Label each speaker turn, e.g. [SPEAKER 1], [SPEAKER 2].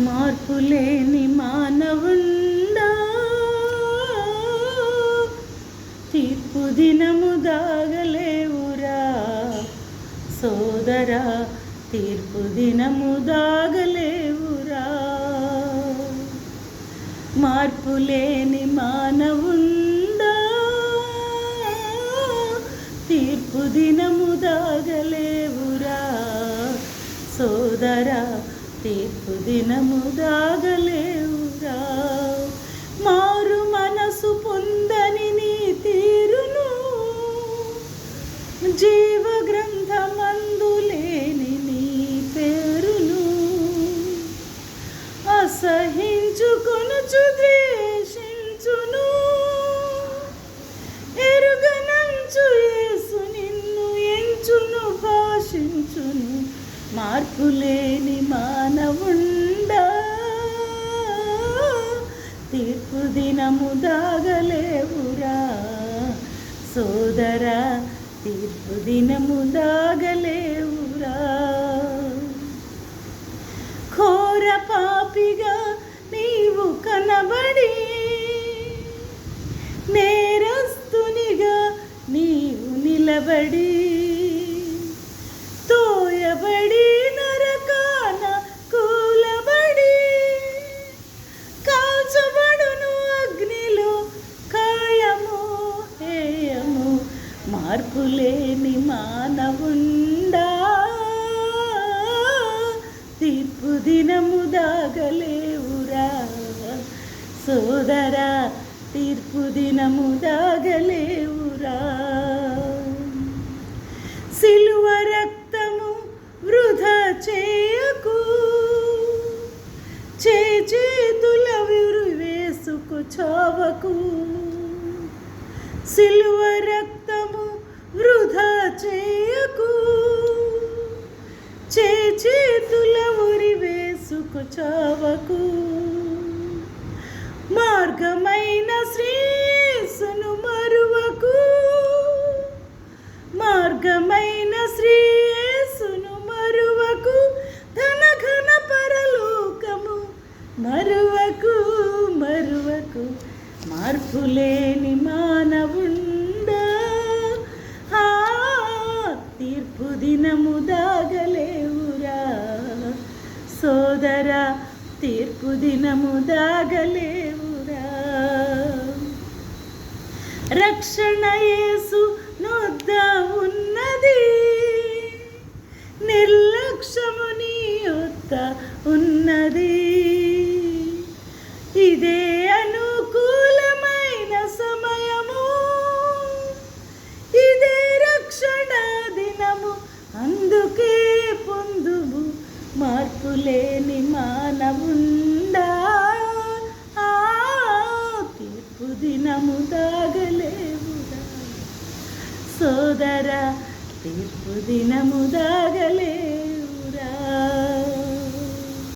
[SPEAKER 1] మార్పులేని మానవుందా తీర్పు దినము దాగలేవురా. సోదరా తీర్పు దినము దాగలేవురా. మార్పులేని మానవుందా తీర్పు దినము దాగలేవురా. సోదరా తీర్పు దినము దాగలేవురా మారు మనసు పొందని నీ తీరును. జీవ గ్రంథమందు లేని నీ పేరును అసహించుకొనుచు మార్పులేని మానవుండా. తీర్పు దినము దాగలేవురా. సోదరా తీర్పు దినము దాగలేవురా. ఘోర పాపిగా నీవు కనబడి నేరస్తునిగా నీవు నిలబడి మార్పులేని మానవుండా. తీర్పు దినము దాగలేవురా. సోదరా తీర్పు దినము దాగలేవురా. సిలువ రక్తము వృధా చేయకు. చే చేతుల విరు వేసుకు చావకు. సిలువ రక్తము వృధా చేయకు. చే చేతుల ఉరి వేసుకు చావకు. మార్గమైన శ్రీసును మరువకు. మార్గమైన శ్రీసును మరువకు. ధన ఘన పరలోకము మరువకు మరువకు. మార్పులేని మానవుణ్ణి సోదర తీర్పు దినము దాగలేవురా. రక్షణ యేసు నొద్ద ఉన్నది. నిర్లక్ష్యము నీ యొద్ద ఉన్నది. మార్పులేని మానవుండా. ఆ తీర్పు దినము దాగలేవురా. సోదర తీర్పు దినము దాగలేవు.